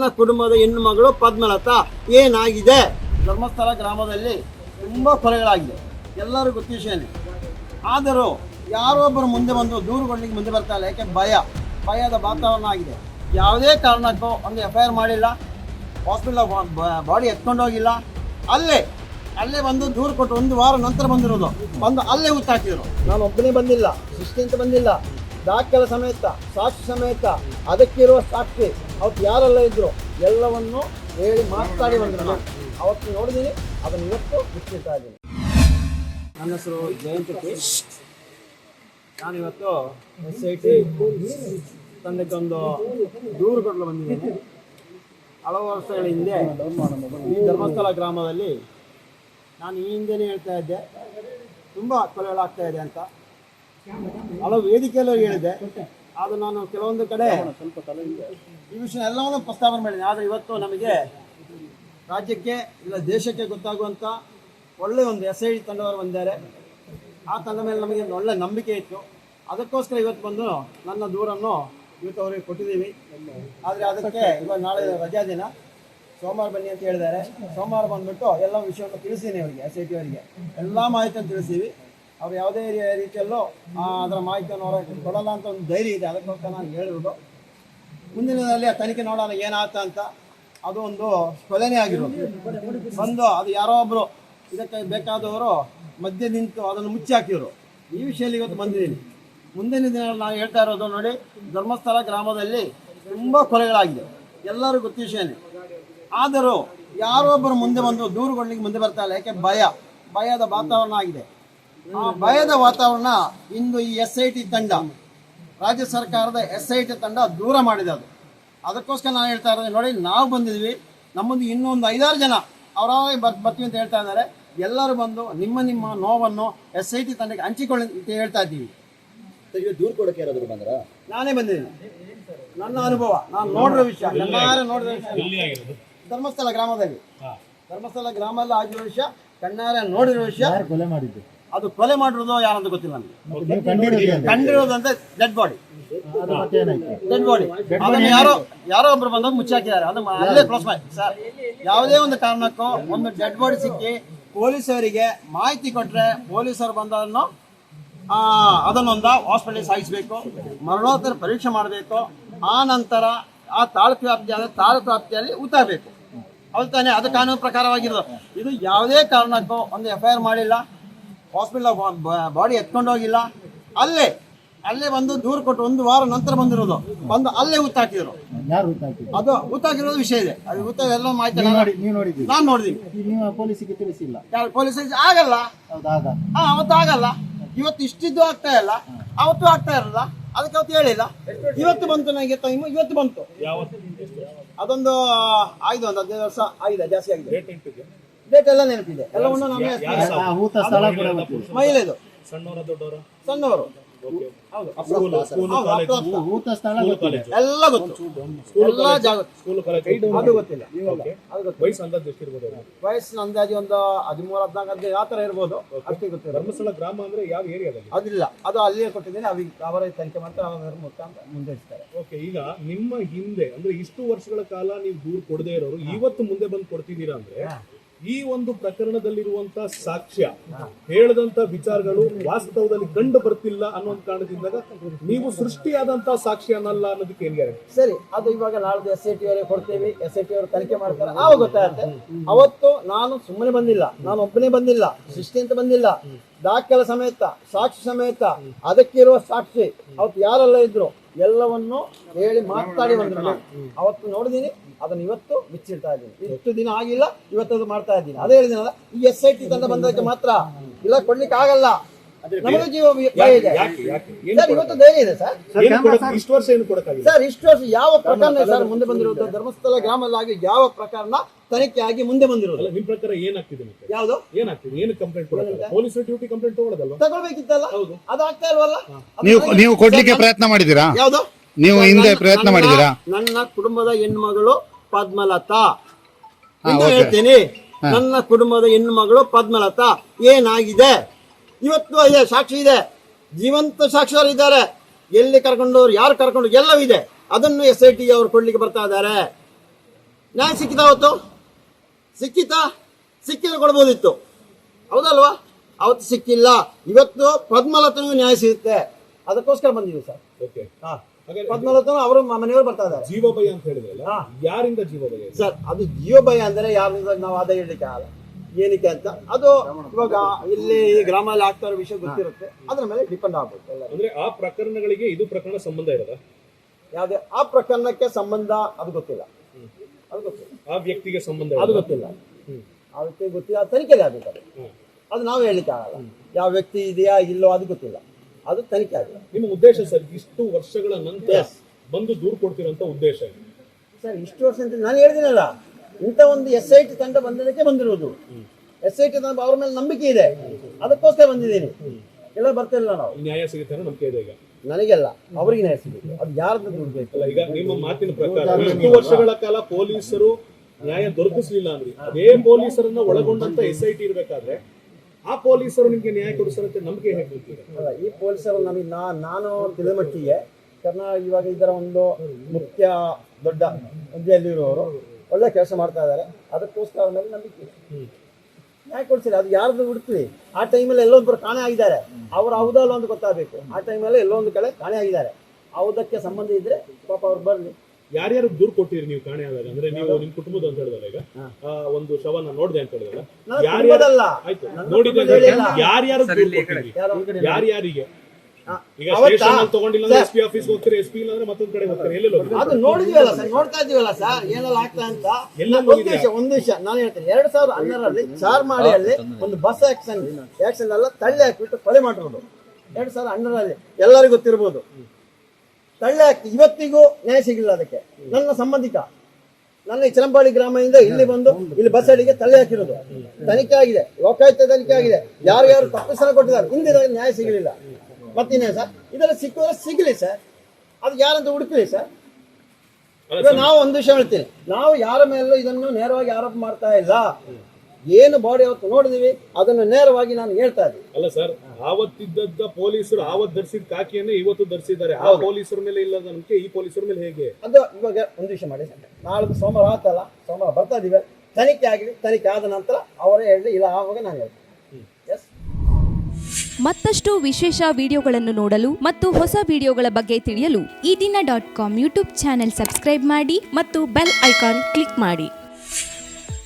ನನ್ನ ಕುಟುಂಬದ ಹೆಣ್ಣು ಮಗಳು ಪದ್ಮಲತಾ, ಏನಾಗಿದೆ? ಧರ್ಮಸ್ಥಳ ಗ್ರಾಮದಲ್ಲಿ ತುಂಬ ಕೊಲೆಗಳಾಗಿದೆ. ಎಲ್ಲರೂ ಗೊತ್ತ ಆದರೂ ಆದರೂ ಯಾರೊಬ್ಬರು ಮುಂದೆ ಬಂದು ದೂರುಗಳಿಗೆ ಮುಂದೆ ಬರ್ತಾ ಇಲ್ಲ ಯಾಕೆ? ಭಯ. ಭಯದ ವಾತಾವರಣ ಆಗಿದೆ. ಯಾವುದೇ ಕಾರಣಕ್ಕೂ ಒಂದು ಎಫ್ ಐ ಆರ್ ಮಾಡಿಲ್ಲ ಹಾಸ್ಪಿಟಲ್ ಬಾಡಿ ಎತ್ಕೊಂಡು ಹೋಗಿಲ್ಲ. ಅಲ್ಲೇ ಅಲ್ಲೇ ಬಂದು ದೂರು ಕೊಟ್ಟು ಒಂದು ವಾರ ನಂತರ ಬಂದಿರೋದು. ಬಂದು ಅಲ್ಲೇ ಹುತ್ತಾಕಿದ್ರು ನಾನು ಒಬ್ಬನೇ ಬಂದಿಲ್ಲ. ಸೃಷ್ಟಿ ಅಂತ ಬಂದಿಲ್ಲ. ದಾಖಲೆ ಸಮೇತ, ಸಾಕ್ಷಿ ಸಮೇತ ಅದಕ್ಕಿರುವ ಸಾಕ್ಷಿ ಅವತ್ತು ಯಾರೆಲ್ಲ ಇದ್ರು ಎಲ್ಲವನ್ನು ಹೇಳಿ ಮಾತಾಡಿ ಬಂದ್ರು ನಾನು ಅವತ್ತು ನೋಡಿದ್ದೀನಿ ಅದನ್ನು ಇವತ್ತು ಬಿಟ್ಟಿರ್ತಾ ಇದ್ದೀನಿ. ನನ್ನ ಹೆಸರು ಜಯಂತ ನಾನು ಇವತ್ತು ಎಸ್ ಐ ಟಿ ತಂದಕ್ಕೊಂದು ದೂರು ಕೊಡಲು ಬಂದಿದ್ದೇನೆ. ಹಲವು ವರ್ಷಗಳ ಹಿಂದೆ ಈ ಧರ್ಮಸ್ಥಳ ಗ್ರಾಮದಲ್ಲಿ ನಾನು ಈ ಹಿಂದೆನೇ ಹೇಳ್ತಾ ಇದ್ದೆ, ತುಂಬ ಕೊಲೆಗಳಾಗ್ತಾ ಇದೆ ಅಂತ. ಹಲವು ವೇದಿಕೆಯಲ್ಲೂ ಹೇಳಿದೆ ಅದು ನಾನು ಕೆಲವೊಂದು ಕಡೆ ಈ ವಿಷಯ ಎಲ್ಲವನ್ನು ಪ್ರಸ್ತಾವನೆ ಮಾಡಿದೆ. ಆದರೆ ಇವತ್ತು ನಮಗೆ ರಾಜ್ಯಕ್ಕೆ ಇಲ್ಲ, ದೇಶಕ್ಕೆ ಗೊತ್ತಾಗುವಂಥ ಒಳ್ಳೆಯ ಒಂದು ಎಸ್ ಐ ತಂಡವರು ಬಂದಿದ್ದಾರೆ. ಆ ತಂಡ ಮೇಲೆ ನಮಗೆ ಒಂದು ಒಳ್ಳೆ ನಂಬಿಕೆ ಇತ್ತು. ಅದಕ್ಕೋಸ್ಕರ ಇವತ್ತು ಬಂದು ನನ್ನ ದೂರನ್ನು ಇವತ್ತು ಅವರಿಗೆ ಕೊಟ್ಟಿದ್ದೀವಿ. ಆದರೆ ಅದಕ್ಕೆ ಇವಾಗ ನಾಳೆ ರಜಾ ದಿನ. ಸೋಮವಾರ ಬನ್ನಿ ಅಂತ ಹೇಳಿದ್ದಾರೆ. ಸೋಮವಾರ ಬಂದ್ಬಿಟ್ಟು ಎಲ್ಲ ವಿಷಯವನ್ನು ತಿಳಿಸ್ತೀನಿ ಅವರಿಗೆ ಎಸ್ ಐ ಟಿ ಅವರಿಗೆ. ಎಲ್ಲ ಮಾಹಿತಿಯನ್ನು ತಿಳಿಸ್ತೀವಿ. ಅವ್ರು ಯಾವುದೇ ರೀತಿಯಲ್ಲೂ ಅದರ ಮಾಹಿತಿಯನ್ನು ಹೊರಗೆ ಕೊಡಲ್ಲ ಅಂತ ಒಂದು ಧೈರ್ಯ ಇದೆ. ಅದಕ್ಕೋಸ್ಕರ ನಾನು ಹೇಳಿರೋದು ಮುಂದಿನ ದಿನದಲ್ಲಿ ಆ ತನಿಖೆ ನೋಡೋಣ ಏನಾಯ್ತ ಅಂತ ಅದು ಒಂದು ಕೊಲೆನೇ ಆಗಿರೋದು. ಬಂದು ಅದು ಯಾರೋ ಒಬ್ಬರು ಇದಕ್ಕೆ ಬೇಕಾದವರು ಮಧ್ಯೆ ನಿಂತು ಅದನ್ನು ಮುಚ್ಚಿ ಹಾಕಿದ್ರು. ಈ ವಿಷಯದಲ್ಲಿ ಇವತ್ತು ಬಂದಿದ್ದೀನಿ. ಮುಂದಿನ ದಿನಗಳಲ್ಲಿ ನಾವು ಹೇಳ್ತಾ ಇರೋದು ನೋಡಿ, ಧರ್ಮಸ್ಥಳ ಗ್ರಾಮದಲ್ಲಿ ತುಂಬ ಕೊಲೆಗಳಾಗಿದೆ. ಎಲ್ಲರೂ ಗೊತ್ತಿ ವಿಷಯನೇ ಆದರೂ ಯಾರೊಬ್ಬರು ಮುಂದೆ ಬಂದು ದೂರುಗಳಿಗೆ ಮುಂದೆ ಬರ್ತಾ ಇಲ್ಲ. ಯಾಕೆ? ಭಯ. ಭಯದ ವಾತಾವರಣ ಆಗಿದೆ. ಆ ಭಯದ ವಾತಾವರಣ ಇಂದು ಈ ಎಸ್ ಐ ಟಿ ತಂಡ ರಾಜ್ಯ ಸರ್ಕಾರದ ಎಸ್ ಐ ಟಿ ತಂಡ ದೂರ ಮಾಡಿದೆ ಅದು. ಅದಕ್ಕೋಸ್ಕರ ನಾನು ಹೇಳ್ತಾ ಇರೋದು ನೋಡಿ ನಾವು ಬಂದಿದ್ವಿ ನಮ್ಮದು ಇನ್ನೊಂದು ಐದಾರು ಜನ ಅವರಾಗಿ ಬರ್ ಬರ್ತೀವಿ ಅಂತ ಹೇಳ್ತಾ ಇದ್ದಾರೆ. ಎಲ್ಲರೂ ಬಂದು ನಿಮ್ಮ ನಿಮ್ಮ ನೋವನ್ನು ಎಸ್ ಐ ಟಿ ತಂಡಕ್ಕೆ ಹಂಚಿಕೊಳ್ಳಿ ಅಂತ ಹೇಳ್ತಾ ಇದ್ದೀವಿ. ದೂರ ದೂರ್ ಕೊಡಕ್ಕೆ ಯಾರಾದ್ರು ಬಂದ್ರ? ನಾನೇ ಬಂದಿದ್ದೀನಿ. ನನ್ನ ಅನುಭವ ನಾನು ನೋಡಿರೋ ವಿಷಯ ಎಲ್ಲರೂ ನೋಡಿರೋ ವಿಷಯ. ಧರ್ಮಸ್ಥಳ ಗ್ರಾಮದಲ್ಲಿ. ಧರ್ಮಸ್ಥಳ ಗ್ರಾಮದಲ್ಲಿ ಆಗಿರೋ ವಿಷಯ ಕಣ್ಣಾರೆ ನೋಡಿರೋ ವಿಷಯ. ಕೊಲೆ ಮಾಡಿದ್ದು? ಅದು ಕೊಲೆ ಮಾಡಿರೋದು ಯಾರಂತ ಗೊತ್ತಿಲ್ಲ ನನಗೆ ಕಂಡಿರೋದು ಕಂಡಿರೋದಂತೆ ಡೆಡ್ ಬಾಡಿ ಅದು ಡೆಡ್ ಬಾಡಿ ಅದನ್ನು ಯಾರೋ ಯಾರೋ ಒಬ್ರು ಬಂದಾಗ ಮುಚ್ಚಾಕಿದ್ದಾರೆ ಅದು ಮ- ಅಲ್ಲೇ ಕ್ಲೋಸ್ ಮಾಡಿ. ಸರ್ ಯಾವುದೇ ಒಂದು ಕಾರಣಕ್ಕೂ ಒಂದು ಡೆಡ್ ಬಾಡಿ ಸಿಕ್ಕಿ ಪೊಲೀಸರಿಗೆ ಮಾಹಿತಿ ಕೊಟ್ಟರೆ ಪೊಲೀಸರು ಬಂದನ್ನು ಅದನ್ನೊಂದು ಹಾಸ್ಪಿಟಲ್ ಸಾಗಿಸಬೇಕು. ಮರಣೋತ್ತರ ಪರೀಕ್ಷೆ ಮಾಡಬೇಕು. ಆ ನಂತರ ಆ ತಾಲೂಕು ವ್ಯಾಪ್ತಿ ಆದರೆ ತಾಲೂಕು ವ್ಯಾಪ್ತಿಯಲ್ಲಿ ಉತ್ತಾರಬೇಕು. ಹೌದು ತಾನೇ ಅದು ಕಾನೂನು ಪ್ರಕಾರವಾಗಿರೋದು. ಇದು ಯಾವುದೇ ಕಾರಣಕ್ಕೂ ಒಂದು ಎಫ್ ಐ ಆರ್ ಮಾಡಿಲ್ಲ. ಹಾಸ್ಪಿಟಲ್ ಬಾಡಿ ಎತ್ಕೊಂಡು ಹೋಗಿಲ್ಲ. ಅಲ್ಲೇ ಅಲ್ಲೇ ಬಂದು ದೂರ ಕೊಟ್ಟು ಒಂದು ವಾರ ನಂತರ ಬಂದಿರೋದು. ಬಂದು ಅಲ್ಲೇ ಹುತ್ತಾಕಿದ್ರು. ಅದು ಹುತ್ತಾಕಿರೋದು ವಿಷಯ ಇದೆ. ಅದು ಹುತ್ತ ಎಲ್ಲ ಮಾಹಿತಿ ನಾನು ನೋಡಿದೀನಿ ನೀವು ಪೊಲೀಸಿಗೆ ತಿಳಿಸಿಲ್ಲ. ಯಾರು ಪೊಲೀಸ್ ಆಗಲ್ಲ. ಹಾ ಅವತ್ತು ಆಗಲ್ಲ. ಇವತ್ತು ಇಷ್ಟಿದ್ದು ಆಗ್ತಾ ಇಲ್ಲ. ಅವತ್ತು ಆಗ್ತಾ ಇರಲ್ಲ. ಅದಕ್ಕೆ ಅವತ್ತು ಹೇಳಿಲ್ಲ. ಇವತ್ತು ಬಂತು ನನಗೆ ಟೈಮ್ ಇವತ್ತು ಬಂತು. ಅದೊಂದು ಆಯ್ತು ಒಂದು ಹದಿನೈದು ವರ್ಷ ಆಗಿದೆ ಜಾಸ್ತಿ ಆಗಿದೆ. ಡೇಟ್ ಎಲ್ಲ ನೆನಪಿದೆ ಎಲ್ಲವನ್ನು ಸ್ಥಳ ಕೂಡ ಮಹಿಳೆದು ಸಣ್ಣವರ ದೊಡ್ಡವರ? ಸಣ್ಣವರು. ಹೌದು ಹೌದು, ಅಪ್ರಾಪ್ತ. ಊತ ಸ್ಥಳ ಗೊತ್ತಿಲ್ಲ. ಎಲ್ಲ ಗೊತ್ತು. ಎಲ್ಲ ಜಾಗ ಸ್ಕೂಲ್ ಕಾಲೇಜ್ ಅದು ಗೊತ್ತಿಲ್ಲ. ಅದು ಗೊತ್ತಿಲ್ಲ. ವಯಸ್ಸು ಅಂದಾಜು ಎಷ್ಟಿರ್ಬೋದು? ವಯಸ್ಸಿನ ಅಂದಾಜು ಒಂದು ಹದಿಮೂರು ಹದಿನಾಲ್ಕು ಹದಿನೈದು ಆ ಥರ ಇರ್ಬೋದು. ಅಷ್ಟೇ ಧರ್ಮಸ್ಥಳ ಗ್ರಾಮ ಅಂದ್ರೆ ಯಾವ ಏರಿಯಾದಲ್ಲಿ? ಅದಿಲ್ಲ. ಅದು ಅಲ್ಲಿಯೇ ಕೊಟ್ಟಿದ್ದೀನಿ. ಅವ್ರಿಗೆ ಅವರ ತನಿಖೆ ಮಾಡ್ತಾರೆ ಅವರ ಮುಂದುವರಿಸ್ತಾರೆ ಓಕೆ ಈಗ ನಿಮ್ಮ ಹಿಂದೆ ಅಂದ್ರೆ ಇಷ್ಟು ವರ್ಷಗಳ ಕಾಲ ನೀವು ದೂರ್ ಕೊಡದೇ ಇರೋರು ಇವತ್ತು ಮುಂದೆ ಬಂದು ಕೊಡ್ತಿದ್ದೀರಾ ಅಂದ್ರೆ ಈ ಒಂದು ಪ್ರಕರಣದಲ್ಲಿರುವಂತ ಸಾಕ್ಷ್ಯ ಹೇಳದಂತ ವಿಚಾರಗಳು ವಾಸ್ತವದಲ್ಲಿ ಕಂಡು ಬರ್ತಿಲ್ಲ ಅನ್ನೋ ಒಂದು ಕಾರಣದಿಂದಾಗ ನೀವು ಸೃಷ್ಟಿಯಾದಂತ ಸಾಕ್ಷಿ ಅನ್ನಲ್ಲ ಅನ್ನೋದಕ್ಕೆ ಏನ್ ಗ್ಯಾರಂಟಿ? ಸರಿ ಅದು ಇವಾಗ ನಾಳೆ ಎಸ್ ಐ ಟಿ ಅವರೇ ಕೊಡ್ತೇವೆ ಎಸ್ ಐ ಟಿ ಅವರು ತನಿಖೆ ಮಾಡ್ತಾರೆ ಆವಾಗ ಗೊತ್ತಾಗುತ್ತೆ. ಅವತ್ತು ನಾನು ಸುಮ್ಮನೆ ಬಂದಿಲ್ಲ ನಾನು ಒಬ್ಬನೇ ಬಂದಿಲ್ಲ ಸೃಷ್ಟಿ ಅಂತ ಬಂದಿಲ್ಲ. ದಾಖಲೆ ಸಮೇತ ಸಾಕ್ಷಿ ಸಮೇತ ಅದಕ್ಕಿರುವ ಸಾಕ್ಷಿ ಅವತ್ತು ಯಾರೆಲ್ಲ ಇದ್ರು ಎಲ್ಲವನ್ನು ಹೇಳಿ ಮಾತಾಡಿ ಬಂದ್ರು. ಅವತ್ತು ನೋಡಿದೀನಿ ಅದನ್ನು ಇವತ್ತು ಬಿಚ್ಚಿಡ್ತಾ ಇದ್ದೀನಿ. ಇಷ್ಟು ದಿನ ಆಗಿಲ್ಲ ಇವತ್ತು ಅದು ಮಾಡ್ತಾ ಇದ್ದೀನಿ. ಅದೇ ಹೇಳಿದಿನಲ್ಲ ಈ ಎಸ್ ಐ ಟಿ ತಂಡ ಬಂದಕ್ಕೆ ಮಾತ್ರ ಇಲ್ಲ ಕೊಡ್ಲಿಕ್ಕೆ ಆಗಲ್ಲ ನಮಗೂ ಜೀವ ಭಯ ಇದೆ. ಯಾಕೆ ಯಾಕೆ ಏನ್ ಸರ್ ಇವತ್ತು ಧೈರ್ಯ ಇದೆ ಸರ್. ಇಷ್ಟು ವರ್ಷ ಏನು ಕೊಡಕ್ಕಾಗಿಲ್ಲ? ಸರ್ ಇಷ್ಟು ವರ್ಷ ಯಾವ ಪ್ರಕರಣ ಸರ್ ಮುಂದೆ ಬಂದಿರೋದು? ಧರ್ಮಸ್ಥಳ ಗ್ರಾಮದಲ್ಲಿ ಯಾವ ಪ್ರಕರಣ ತನಿಖೆ ಆಗಿ ಮುಂದೆ ಬಂದಿರೋದು? ಅಲ್ಲ ನಿಮ್ ಪ್ರಕಾರ ಏನಾಗ್ತಿದೆ ಯಾವ್ದು? ಏನಾಗ್ತಿದೆ? ಏನು ಕಂಪ್ಲೇಂಟ್ ಪೊಲೀಸ್ ಪೊಲೀಸರ ಡ್ಯೂಟಿ ಕಂಪ್ಲೇಂಟ್ ತಗೊಳ್ಳೋದಲ್ವಾ ತಗೊಳ್ಬೇಕಿತ್ತಲ್ಲ? ಹೌದು. ಅದು ಆಗ್ತಾ ಇಲ್ವಲ್ಲ? ನೀವು ನೀವು ಕೊಡ್ಲಿಕ್ಕೆ ಪ್ರಯತ್ನ ಮಾಡಿದೀರಾ ಯಾವ್ದು? ನೀವು ಹಿಂದೆ ಪ್ರಯತ್ನ ಮಾಡಿದೀರಾ ನನ್ನ ಕುಟುಂಬದ ಹೆಣ್ಮಗಳು ಪದ್ಮಲತಾ. ಅಂತ. ಹೇಳ್ತೀನಿ. ನನ್ನ ಕುಟುಂಬದ ಹೆಣ್ಣು ಮಗಳು ಪದ್ಮಲತಾ. ಏನಾಗಿದೆ? ಇವತ್ತು ಇದೆ ಸಾಕ್ಷಿ ಇದೆ. ಜೀವಂತ ಸಾಕ್ಷಿಯವರು ಇದ್ದಾರೆ. ಎಲ್ಲಿ ಕರ್ಕೊಂಡು ಯಾರು ಕರ್ಕೊಂಡು ಎಲ್ಲವೂ ಇದೆ. ಅದನ್ನು ಎಸ್ ಐ ಟಿ ಅವರು ಕೊಡ್ಲಿಕ್ಕೆ ಬರ್ತಾ ಇದ್ದಾರೆ. ನ್ಯಾಯ ಸಿಕ್ಕಿತಾ ಅವತ್ತು? ಸಿಕ್ಕಿತಾ? ಸಿಕ್ಕಿದ್ರೆ ಕೊಡ್ಬೋದಿತ್ತು. ಹೌದಲ್ವಾ? ಅವತ್ತು ಸಿಕ್ಕಿಲ್ಲ. ಇವತ್ತು ಪದ್ಮಲತನೂ ನ್ಯಾಯ ಸಿಗುತ್ತೆ. ಅದಕ್ಕೋಸ್ಕರ ಬಂದಿದ್ದೀವಿ ಸರ್. ಓಕೆ ಹಾಂ. ಪದ್ಮಲತನು ಅವರು ಮನೆಯವರು ಬರ್ತಾ ಇದ್ದಾರೆ. ಜೀವ ಭಯ ಅಂತ ಹೇಳಿದ್ರಲ್ಲ ಯಾರಿಂದ ಜೀವ ಭಯ ಸರ್ ಅದು ಜೀವ ಭಯ ಅಂದರೆ ಯಾರಿಂದ ನಾವು ಆದಾಯ ಹೇಳಲಿಕ್ಕೆ ಆಗಲ್ಲ. ಏನಕ್ಕೆ ಅಂತ? ಅದು ಇವಾಗ ಇಲ್ಲಿ ಈ ಗ್ರಾಮದಲ್ಲಿ ಆಗ್ತಾ ಇರೋ ವಿಷಯ ಗೊತ್ತಿರುತ್ತೆ. ಅದ್ರ ಮೇಲೆ ಡಿಪೆಂಡ್ ಎಲ್ಲ ಅಂದ್ರೆ ಆ ಪ್ರಕರಣಗಳಿಗೆ ಇದು ಪ್ರಕರಣ ಸಂಬಂಧ ಇರೋದ? ಯಾವುದೇ ಆ ಪ್ರಕರಣಕ್ಕೆ ಸಂಬಂಧ ಅದು ಗೊತ್ತಿಲ್ಲ. ಅದು ಗೊತ್ತಿಲ್ಲ. ಆ ವ್ಯಕ್ತಿಗೆ ಸಂಬಂಧ ಅದು? ಗೊತ್ತಿಲ್ಲ. ಆ ಅದಕ್ಕೆ ಗೊತ್ತಿಲ್ಲ ಆ ತನಿಖೆಗೆ ಆಗಬೇಕಾದ. ಅದು. ನಾವು ಹೇಳಲಿಕ್ಕೆ ಆಗಲ್ಲ. ಯಾವ ವ್ಯಕ್ತಿ ಇದೆಯಾ ಇಲ್ಲೋ ಅದು ಗೊತ್ತಿಲ್ಲ. ಅದು ತನಿಖೆ ಆಗಿದೆ. ನಿಮ್ಮ ಉದ್ದೇಶ ಸರ್ ಇಷ್ಟು ವರ್ಷಗಳ ನಂತರ. ಬಂದು ದೂರು ಕೊಡ್ತೀರಂತ ಉದ್ದೇಶ? ಸರ್ ಇಷ್ಟು ವರ್ಷ ಅಂತ ನಾನು ಹೇಳಿದಿನಲ್ಲ ಇಂಥ ಒಂದು ಎಸ್ ಐ ಟಿ ತಂಡ ಬಂದಿದ್ದಕ್ಕೆ ಬಂದಿರೋದು. ಎಸ್ ಐ ಟಿ ತಂಡ ಅವ್ರ ಮೇಲೆ ನಂಬಿಕೆ ಇದೆ. ಅದಕ್ಕೋಸ್ಕರ ಬಂದಿದ್ದೀನಿ. ಎಲ್ಲ ಬರ್ತಿಲ್ಲ ನಾವು. ನ್ಯಾಯ ಸಿಗುತ್ತೆ ಅನ್ನೋ ನಂಬಿಕೆ ಇದೆ ಈಗ. ನನಗೆಲ್ಲ ಅವರಿಗೆ ನ್ಯಾಯ ಸಿಗುತ್ತೆ. ಅದು ಯಾರದ್ದು ದುಡ್ಬೇಕು? ಅಲ್ಲ ಈಗ ನಿಮ್ಮ ಮಾತಿನ ಪ್ರಕಾರ ಇಷ್ಟು ವರ್ಷಗಳ ಕಾಲ ಪೊಲೀಸರು ನ್ಯಾಯ ದೊರಕಿಸ್ಲಿಲ್ಲ ಅಂದ್ರೆ ಅದೇ ಪೊಲೀಸರನ್ನ ಒಳಗೊಂಡಂತ ಎಸ್ ಐ ಟಿ ಇರ್ಬೇಕಾದ್ರೆ ಆ ಪೊಲೀಸರು ನಿಮ್ಗೆ ನ್ಯಾಯ ಕೊಡಿಸಿರುತ್ತೆ ನಂಬಿಕೆ ಹೇಗೆ ಅಲ್ಲ ಈ ಪೊಲೀಸರು ನಮಗೆ ನಾ ನಾನು ತಿಳಿದ ಮಟ್ಟಿಗೆ ಕರ್ನಾಟಕ ಇವಾಗ ಇದರ ಒಂದು ಮುಖ್ಯ ದೊಡ್ಡ ಹುದ್ದೆಯಲ್ಲಿರುವವರು ಒಳ್ಳೆ ಕೆಲಸ ಮಾಡ್ತಾ ಇದ್ದಾರೆ. ಅದಕ್ಕೋಸ್ಕರ ಮೇಲೆ ನಂಬಿಕೆ. ನ್ಯಾಯ ಕೊಡ್ಸಿಲ್ಲ. ಅದು ಯಾರ್ದು ಹುಡುಕ್ಲಿ? ಆ ಟೈಮಲ್ಲಿ ಎಲ್ಲೊಂದು ಕಾಣೆ ಆಗಿದ್ದಾರೆ. ಅವ್ರು ಹೌದಲ್ಲ ಅಂತ ಗೊತ್ತಾಗಬೇಕು. ಆ ಟೈಮಲ್ಲಿ ಎಲ್ಲೊಂದು ಒಂದು ಕಡೆ ಕಾಣೆ ಆಗಿದ್ದಾರೆ. ಹೌದಕ್ಕೆ ಸಂಬಂಧ ಇದ್ರೆ ಪಾಪ ಅವ್ರು ಬರಲಿ. ಯಾರ್ಯಾರು ದೂರು ಕೊಟ್ಟಿರಿ ನೀವು ಕಾಣೆ ಆದಾಗ? ಅಂದ್ರೆ ನೀವು ನಿಮ್ ಕುಟುಂಬದ ಅಂತ ಹೇಳಿದಲ್ಲ ಈಗ? ಆ, ಒಂದು ಶವನ ನೋಡಿದೆ ಅಂತ ಹೇಳಿದಲ್ಲ ನೋಡಿದ್ರೆ ಯಾರ್ಯಾರು ಕುಟುಂಬದಲ್ಲ. ಆಯ್ತು. ಕುಟುಂಬದಲ್ಲಿ ಇಲ್ಲ. ಯಾರ್ಯಾರು ದೂರು ಕೊಟ್ಟಿರಿ ಯಾರ್ಯಾರಿಗೆ ಈಗ ಸ್ಟೇಷನ್ ಅಲ್ಲಿ ತಗೊಂಡಿಲ್ಲ ಅಂದ್ರೆ ಸರ್, ಎಸ್ ಪಿ ಆಫೀಸ್ ಹೋಗ್ತಾರೆ ಎಸ್ ಪಿ ಇಲ್ಲ ಅಂದ್ರೆ ಮತ್ತೊಂದ್ ಕಡೆ ಹೋಗ್ತಾರೆ. ಎಲ್ಲೆಲ್ಲ ಹೋಗ್ತಾರೆ? ಅದು ನೋಡಿದೀವಲ್ಲ ಸರ್ ನೋಡ್ತಾ ಇದೀವಲ್ಲ ಸರ್ ಏನೆಲ್ಲ ಆಗ್ತಾ ಅಂತ? ಎಲ್ಲ ಒಂದು? ವಿಷಯ ಒಂದು ವಿಷಯ ನಾನು ಹೇಳ್ತೇನೆ ಎರಡ್ ಸಾವಿರದ ಹನ್ನೆರಡರಲ್ಲಿ ಚಾರ್ಮಾಡಿಯಲ್ಲಿ ಒಂದು ಬಸ್ ಆಕ್ಸಿಡೆಂಟ್ ಆಕ್ಷನ್ ಎಲ್ಲ ತಳ್ಳಿ ಹಾಕ್ಬಿಟ್ಟು ಕೊಲೆ ಮಾಡಿರೋದು. ಎರಡ್ ಸಾವಿರದ ಹನ್ನೆರಡರಲ್ಲಿ ಎಲ್ಲರಿಗೂ ಗೊತ್ತಿರ್ಬೋದು. ತಳ್ಳಿ ಹಾಕಿ ಇವತ್ತಿಗೂ ನ್ಯಾಯ ಸಿಗಲಿಲ್ಲ ಅದಕ್ಕೆ. ನನ್ನ ಸಂಬಂಧಿಕ ನನ್ನ ಚಿರಂಬಾಳಿ ಚರಂಪಾಡಿ ಗ್ರಾಮದಿಂದ ಇಲ್ಲಿ ಬಂದು ಇಲ್ಲಿ ಬಸ್ ಅಡಿಗೆ ತಳ್ಳಿ ಹಾಕಿರೋದು. ತನಿಖೆ ಆಗಿದೆ ಲೋಕಾಯುಕ್ತ ತನಿಖೆ ಆಗಿದೆ. ಯಾರು ಯಾರು ತಪ್ಪಿಸಲ ಕೊಟ್ಟಿದ್ದಾರೆ ಹಿಂದಿನ ನ್ಯಾಯ ಸಿಗಲಿಲ್ಲ. ಮತ್ತಿನ್ನೇ ಸರ್? ಇದೆಲ್ಲ ಸಿಕ್ಕಿದ್ರೆ ಸಿಗಲಿ ಸರ್. ಅದು ಯಾರಂತ ಹುಡುಕಲಿ ಸರ್? ನಾವು ಒಂದು ವಿಷಯ ಹೇಳ್ತೀನಿ. ನಾವು ಯಾರ ಮೇಲೂ ಇದನ್ನು ನೇರವಾಗಿ ಆರೋಪ ಮಾಡ್ತಾ ಇಲ್ಲ. ಏನು ಬಾಡಿ ಅವತ್ತು ನೋಡಿದೀವಿ ಅದನ್ನು ನೇರವಾಗಿ ನಾನು ಹೇಳ್ತಾ ಇದ್ದೀನಿ. ಅಲ್ಲ ಸರ್ ಆವತ್ತಿದ್ದ ಪೊಲೀಸರು ಆವತ್ ಧರಿಸಿದ ಕಾಕಿಯನ್ನೇ ಇವತ್ತು ಧರಿಸಿದ್ದಾರೆ. ಆ ಪೊಲೀಸರ ಮೇಲೆ ಇಲ್ಲದ ನಮಗೆ ಈ ಪೊಲೀಸರ ಮೇಲೆ ಹೇಗೆ? ಅದು ಇವಾಗ ಒಂದು ವಿಷಯ ಮಾಡಿ ನಾಳೆ ಸೋಮವಾರ ಆತಲ್ಲ ಸೋಮವಾರ ಬರ್ತಾ ಇದೀವಿ. ತನಿಖೆ ಆಗಲಿ ತನಿಖೆ ಆದ ನಂತರ ಅವರೇ ಹೇಳಿ ಇಲ್ಲ ಆವಾಗ ನಾನು ಹೇಳ್ತೀನಿ. ಎಸ್ ಮತ್ತಷ್ಟು ವಿಶೇಷ ವಿಡಿಯೋಗಳನ್ನು ನೋಡಲು ಮತ್ತು ಹೊಸ ವಿಡಿಯೋಗಳ ಬಗ್ಗೆ ತಿಳಿಯಲು Ee Dina dot com YouTube channel subscribe ಮಾಡಿ ಮತ್ತು ಬೆಲ್ ಐಕಾನ್ ಕ್ಲಿಕ್ ಮಾಡಿ.